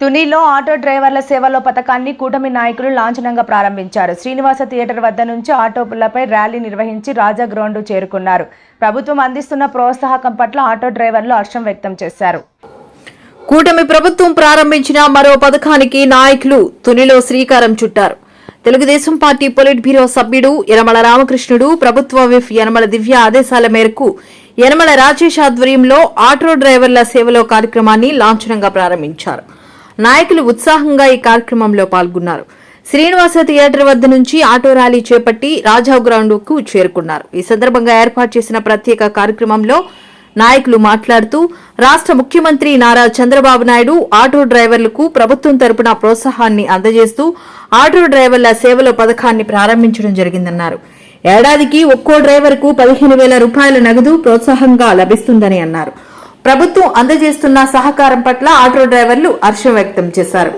తునిలో auto డ్రైవర్ల సేవలో పథకాన్ని కూటమి నాయకులు లాంఛనంగా ప్రారంభించారు. శ్రీనివాస థియేటర్ వద్ద నుంచి ఆటోపులపై ర్యాలీ నిర్వహించి రాజా గ్రౌండ్ చేరుకున్నారు. ప్రభుత్వం అందిస్తున్న ప్రోత్సాహకం పట్ల ఆటో డ్రైవర్లు హర్షం వ్యక్తం చేశారు. కూటమి ప్రభుత్వం ప్రారంభించిన మరో పథకానికి నాయకులు తునిలో శ్రీకారం చుట్టారు. తెలుగుదేశం పార్టీ పొలిట్ బ్యూరో సభ్యుడు యనమల రామకృష్ణుడు ప్రభుత్వ విఫ్ యనమల దివ్య ఆదేశాల మేరకు యనమల రాజేష్ ఆధ్వర్యంలో ఆటో డ్రైవర్ల సేవలో కార్యక్రమాన్ని లాంఛనంగా ప్రారంభించారు. నాయకులు ఉత్సాహంగా ఈ కార్యక్రమంలో పాల్గొన్నారు. శ్రీనివాస థియేటర్ వద్ద నుంచి ఆటో ర్యాలీ చేపట్టి రాజావ్ గ్రౌండ్కు చేరుకున్నారు. ఈ సందర్భంగా ఏర్పాటు చేసిన ప్రత్యేక కార్యక్రమంలో నాయకులు మాట్లాడుతూ రాష్ట్ర ముఖ్యమంత్రి నారా చంద్రబాబు నాయుడు ఆటో డ్రైవర్లకు ప్రభుత్వం తరపున ప్రోత్సాహాన్ని అందజేస్తూ ఆటో డ్రైవర్ల సేవలో పథకాన్ని ప్రారంభించడం జరిగిందన్నారు. ఏడాదికి ఒక్కో డ్రైవర్కు పదిహేను వేల రూపాయల నగదు ప్రోత్సాహంగా లభిస్తుందని అన్నారు. ప్రభుత్వం అందజేస్తున్న సహకారం పట్ల ఆటో డ్రైవర్లు హర్షం వ్యక్తం చేశారు.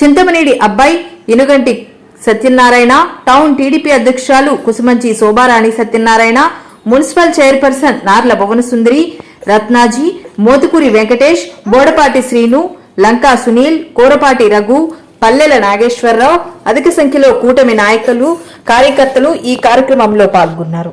చింతమనేడి అబ్బాయి ఇనుగంటి సత్యనారాయణ టౌన్ టీడీపీ అధ్యక్షురాలు కుసుమంచి శోభారాణి సత్యనారాయణ మున్సిపల్ చైర్పర్సన్ నార్ల భువనసుందరి రత్నాజీ మోతుకూరి వెంకటేష్ బోడపాటి శ్రీను లంకా సునీల్ కోరపాటి రఘు పల్లెల నాగేశ్వరరావు అధిక సంఖ్యలో కూటమి నాయకులు కార్యకర్తలు ఈ కార్యక్రమంలో పాల్గొన్నారు.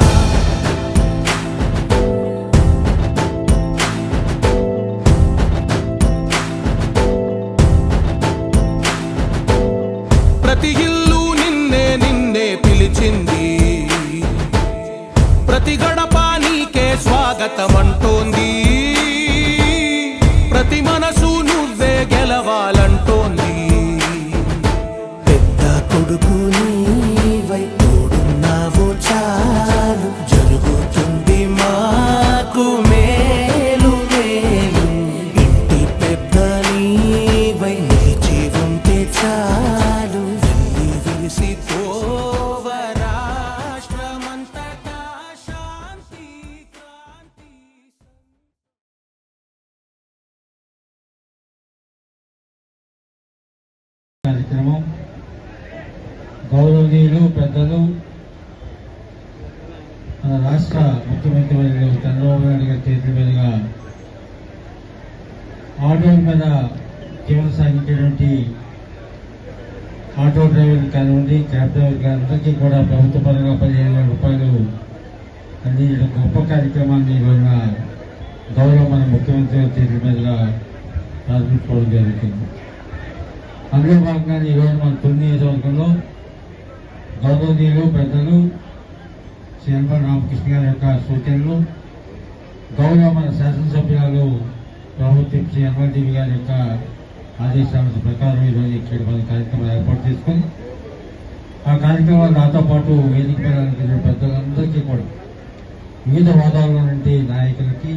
கத்தமன் గౌరవనీయులు పెద్దలు మన రాష్ట్ర ముఖ్యమంత్రి వర్యులు చంద్రబాబు నాయుడు గారి చేతుల మీదుగా ఆటోల మీద జీవనం సాగించేటువంటి ఆటో డ్రైవర్ కానివ్వండి క్యాబ్ డ్రైవర్ కానివ్వండి కూడా ప్రభుత్వ పరంగా పదిహేను వేల రూపాయలు అందించిన గొప్ప కార్యక్రమాన్ని ఈ రోజున గౌరవ మన ముఖ్యమంత్రి గారి చేతుల మీదుగా ప్రారంభించుకోవడం జరుగుతుంది. అందులో భాగంగా ఈరోజు మన తొమ్మిది నియోజకవర్గంలో గౌరవనీయులు పెద్దలు శ్రీ రామకృష్ణ గారి యొక్క సూచనలు గౌరవ మన శాసనసభ్యులు ప్రభుత్వ శ్రీ ఎన్వల్టీవీ గారి యొక్క ఆదేశాల ప్రకారం ఈరోజు ఇక్కడ మన కార్యక్రమం ఏర్పాటు చేసుకుని ఆ కార్యక్రమాలు నాతో పాటు వేదిక మీద పెద్దలందరికీ కూడా వివిధ హోదాల్లో నుండి నాయకులకి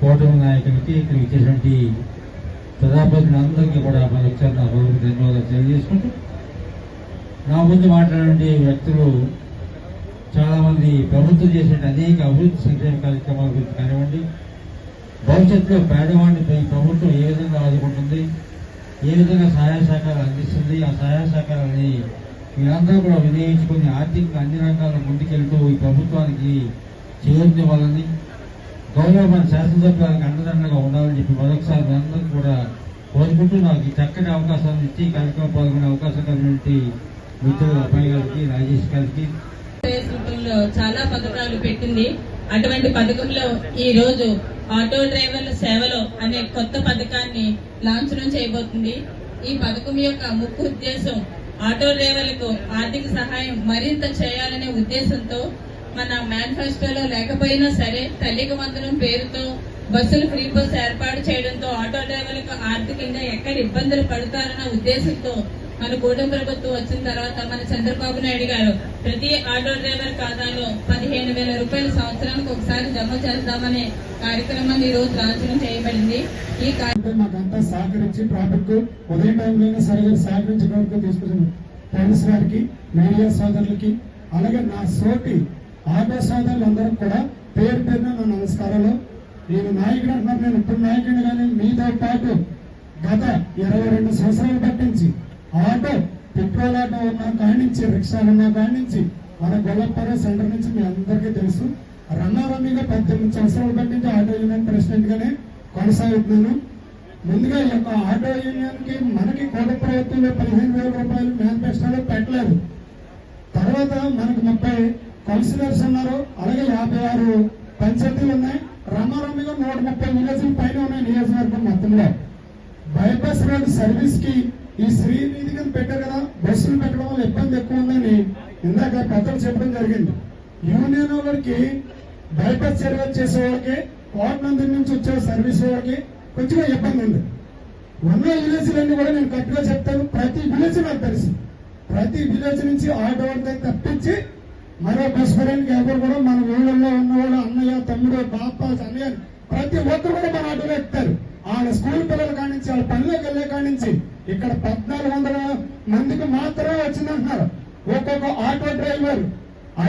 కూటమి నాయకులకి ఇక్కడ ఇచ్చేటువంటి ప్రజాప్రతినిధులందరికీ కూడా మరొకసారి నా హృదయపూర్వక ధన్యవాదాలు తెలియజేసుకుంటూ నా ముందు మాట్లాడే వ్యక్తులు చాలామంది ప్రభుత్వం చేసే అనేక అభివృద్ధి సంక్షేమ కార్యక్రమాల గురించి కానివ్వండి భవిష్యత్తులో పేదవాడిని ప్రభుత్వం ఏ విధంగా ఆదుకుంటుంది ఏ విధంగా సహాయ సహకారాలు అందిస్తుంది ఆ సహాయ సహకారాన్ని మీరందరూ కూడా వినియోగించుకొని ఆర్థికంగా అన్ని రంగాల్లో ముందుకెళ్తూ ఈ ప్రభుత్వానికి చేరునివ్వాలని గౌరవ మన శాసనసభ్యులకు అండదండగా ఉండాలని చెప్పి మరొకసారి మీ అందరికీ కూడా కోరుకుంటూ నాకు ఈ చక్కటి అవకాశాన్ని ఇచ్చి కార్యక్రమం పాల్గొనే అవకాశం కలిగినటువంటి అబ్బాయి గారికి రాజేష్ గారికి. రూపంలో చాలా పథకాలు పెట్టింది. అటువంటి పథకంలో ఈ రోజు ఆటో డ్రైవర్ల సేవలో అనే కొత్త పథకాన్ని లాంఛనం చేయబోతుంది. ఈ పథకం యొక్క ముఖ్య ఉద్దేశం ఆటో డ్రైవర్లకు ఆర్థిక సహాయం మరింత చేయాలనే ఉద్దేశంతో మన మేనిఫెస్టోలో లేకపోయినా సరే తల్లికి వందనం పేరుతో బస్సులు ఫ్రీ బస్ ఏర్పాటు చేయడంతో ఆటో డ్రైవర్లకు ఆర్థికంగా ఎక్కడ ఇబ్బందులు పడతారన్న ఉద్దేశంతో మన కూటమి ప్రభుత్వం వచ్చిన తర్వాత మన చంద్రబాబు నాయుడు గారు ప్రతి ఆటో డ్రైవర్ ఖాతాలో పదిహేను వేల రూపాయలు సంవత్సరానికి ఒకసారి జమ చేస్తామనే కార్యక్రమం ఈ రోజు లాంఛనం చేయబడింది. ఈ కార్య- మాకంతా సహకరించి ట్రాఫిక్ ఉదయం టైంలోనే సరిగ్గా సహకరించడానికి వరకు పోలీస్ వారికి మీడియా సోదరులకి అలాగే నా సోటి ఆటో సోదరులందరూ కూడా పేరు పేరున నా నమస్కారాలు. నేను నాయకుడు అంటున్నాను నేను ఇప్పుడు నాయకుడు కానీ మీతో పాటు గత ఇరవై రెండు సంవత్సరాలు పట్టించి ఆటో పెట్రోల్ ఆటో ఉన్న కాడి నుంచి రిక్షాలు కాడి నుంచి మన గొల్లపర సెంటర్ నుంచి మీ అందరికీ తెలుసు. రన్నారమ్మిగా పద్దెనిమిది సంవత్సరాలు పట్టించి ఆటో యూనియన్ ప్రెసిడెంట్ గానే కొనసాగుతున్నాను. ముందుగా ఈ యొక్క ఆటో యూనియన్కి మనకి కోట ప్రయత్నంలో పదిహేను వేల రూపాయలు మేనిఫెస్టోలో పెట్టలేదు. తర్వాత మనకు ముప్పై కౌన్సిలర్స్ ఉన్నారు. అలాగే యాభై ఆరు పంచాయతీలు ఉన్నాయి. రమారమ్మిగా నూట ముప్పై విలేజ్ల పైన ఉన్నాయి నియోజకవర్గం మొత్తంలో. బైపాస్ రోడ్ సర్వీస్కి ఈ శ్రీనిధి కింద పెట్టారు కదా బస్సులు పెట్టడం వల్ల ఇబ్బంది ఎక్కువ ఉందని ఇందాక పెద్దలు చెప్పడం జరిగింది. యూనియన్ వాళ్ళకి బైపాస్ సర్వీస్ చేసే వాళ్ళకి కోటనంది నుంచి వచ్చే సర్వీస్ వాళ్ళకి కొంచెం ఇబ్బంది ఉంది. ఉన్న విలేజ్లన్నీ కూడా నేను కరెక్ట్గా చెప్తాను ప్రతి విలేజ్ నాకు తెలుసు. ప్రతి విలేజ్ నుంచి ఆటో వాళ్ళ తప్పించి మరో బస్ పడానికి ఎవరు కూడా మన ఊళ్ళల్లో ఉన్నవాళ్ళు అన్నయ్య తమ్ముడు బాప అన్నయ్య ప్రతి ఒక్కరు కూడా మన ఆటోలో ఎక్కుతారు. వాళ్ళ స్కూల్ పిల్లల కానించి వాళ్ళ పనిలోకి వెళ్ళే కానించి ఇక్కడ పద్నాలుగు వందల మందికి మాత్రమే వచ్చిందంటున్నారు. ఒక్కొక్క ఆటో డ్రైవర్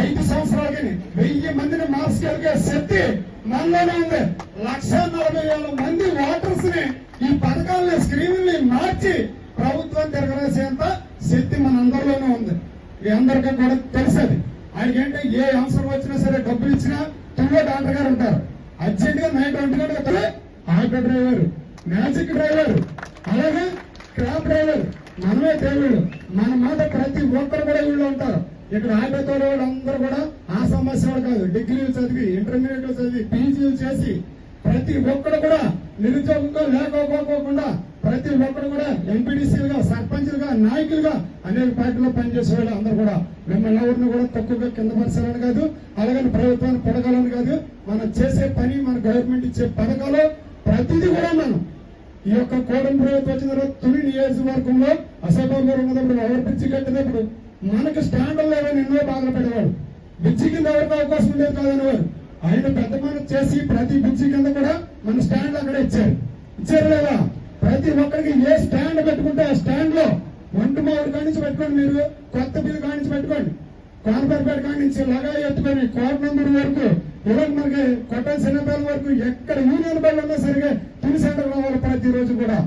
ఐదు సంవత్సరాలకి వెయ్యి మందిని మార్చగలిగే శక్తి మనలోనే ఉంది. లక్ష నలభై వేల మంది ఓటర్స్ని ఈ పథకాలని స్క్రీన్ మార్చి ప్రభుత్వం తిరగలేసేంత శక్తి మనందరిలోనే ఉంది. మీ అందరికీ కూడా తెలిసేది. ఆయనకేంటే ఏ అవసరం వచ్చినా సరే డబ్బులు ఇచ్చినా తువ్వ డాక్టర్ గారు ఉంటారు. అర్జెంట్గా నైట్ ఒంటి గంటకు ఆటో డ్రైవర్ మ్యాజిక్ డ్రైవర్ అలాగే క్రాప్ డ్రైవర్ మనమే దేవుడు మన మాట ప్రతి ఒక్కరు కూడా వీళ్ళు ఉంటారు. ఇక్కడ ఆటో తోడేవాళ్ళు అందరూ కూడా ఆ సమస్య వాళ్ళు కాదు. డిగ్రీలు చదివి ఇంటర్మీడియట్లు చదివి పీజీలు చేసి ప్రతి ఒక్కరు కూడా నిరుద్యోగంతో లేకపోకుండా ప్రతి ఒక్కరు కూడా ఎంపీడీసీలుగా సర్పంచ్లుగా నాయకులుగా అనేక పార్టీలో పనిచేసే వాళ్ళు అందరూ కూడా. మిమ్మల్ని ఎవరిని కూడా తక్కువగా కింద పరచాలని కాదు. అలాగని ప్రభుత్వాన్ని పొడగాలని కాదు. మనం చేసే పని మన గవర్నమెంట్ ఇచ్చే పథకాలు ప్రతిదీ కూడా మనం ఈ యొక్క కోడం ప్రభుత్వం వచ్చిన తర్వాత తొలి నియోజకవర్గంలో అసభ్యంగా గారు ఉన్నప్పుడు ఎవరు కట్టినప్పుడు మనకు స్టాండర్డ్ లేవని ఎన్నో బాధలు పెట్టేవాడు బిచ్చి కింద ఎవరికి అవకాశం లేదు కాదనేవారు. ఆయన పెద్ద మనం చేసి ప్రతి బిచ్చి కింద కూడా మన స్టాండ్ అక్కడ ఇచ్చారు. ఇచ్చారు లేదా? ప్రతి ఒక్కరికి ఏ స్టాండ్ పెట్టుకుంటే ఆ స్టాండ్లో ఒంటి మామిడి కానించి పెట్టుకోండి మీరు. కొత్త బిల్లు కానించి పెట్టుకోండి. కార్పొరేట్ కాడి నుంచి లగా ఎత్తుకొని కోట నెంబర్ వరకు ఇలా మనకి కొట్ట చిన్నపల్లి వరకు ఎక్కడ యూనియన్ బళ్ళు ఉన్నా సరిగా తుని సెంటర్ రావాలి ప్రతి రోజు కూడా